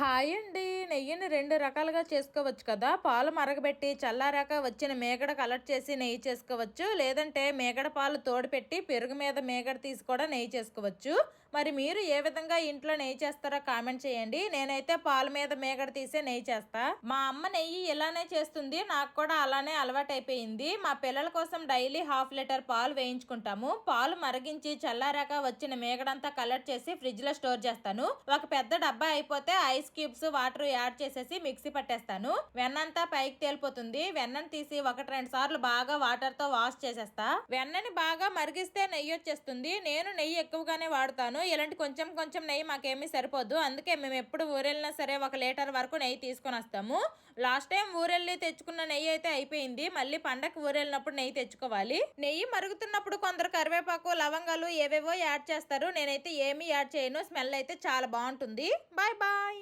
Hi అండి నెయ్యిని రెండు రకాలుగా చేసుకోవచ్చు కదా. పాలు మరగబెట్టి చల్లారాక వచ్చిన మేగడ కలెక్ట్ చేసి నెయ్యి చేసుకోవచ్చు. లేదంటే మేగడ పాలు తోడుపెట్టి పెరుగు మీద మేగడ తీసి కూడా నెయ్యి చేసుకోవచ్చు. మరి మీరు ఏ విధంగా ఇంట్లో నెయ్యి చేస్తారో కామెంట్ చేయండి. నేనైతే పాల మీద మేగడ తీసే నెయ్యి చేస్తా. మా అమ్మ నెయ్యి ఇలానే చేస్తుంది. నాకు కూడా అలానే అలవాటు అయిపోయింది మా పిల్లల కోసం డైలీ హాఫ్ లీటర్ పాలు వేయించుకుంటాము. పాలు మరిగించి చల్లారాక వచ్చిన మేగడంతా కలెక్ట్ చేసి ఫ్రిడ్జ్లో స్టోర్ చేస్తాను. ఒక పెద్ద డబ్బా అయిపోతే ఐస్ క్యూబ్స్ వాటర్ యాడ్ చేసేసి మిక్సీ పట్టేస్తాను. వెన్నంతా పైకి తేలిపోతుంది. వెన్నను తీసి ఒకటి రెండు సార్లు బాగా వాటర్తో వాష్ చేసేస్తా. వెన్నని బాగా మరిగిస్తే నెయ్యి వచ్చేస్తుంది నేను నెయ్యి ఎక్కువగానే వాడతాను. ఇలాంటి కొంచెం కొంచెం నెయ్యి మాకేమీ సరిపోదు. అందుకే మేము ఎప్పుడు ఊరెళ్ళినా సరే ఒక లీటర్ వరకు నెయ్యి తీసుకొని వస్తాము. లాస్ట్ టైం ఊరెళ్ళి తెచ్చుకున్న నెయ్యి అయితే అయిపోయింది. మళ్ళీ పండగ ఊరెళ్ళినప్పుడు నెయ్యి తెచ్చుకోవాలి. నెయ్యి మరుగుతున్నప్పుడు కొందరు కరివేపాకు లవంగాలు ఏవేవో యాడ్ చేస్తారు. నేనైతే ఏమీ యాడ్ చేయను. స్మెల్ అయితే చాలా బాగుంటుంది. Bye bye.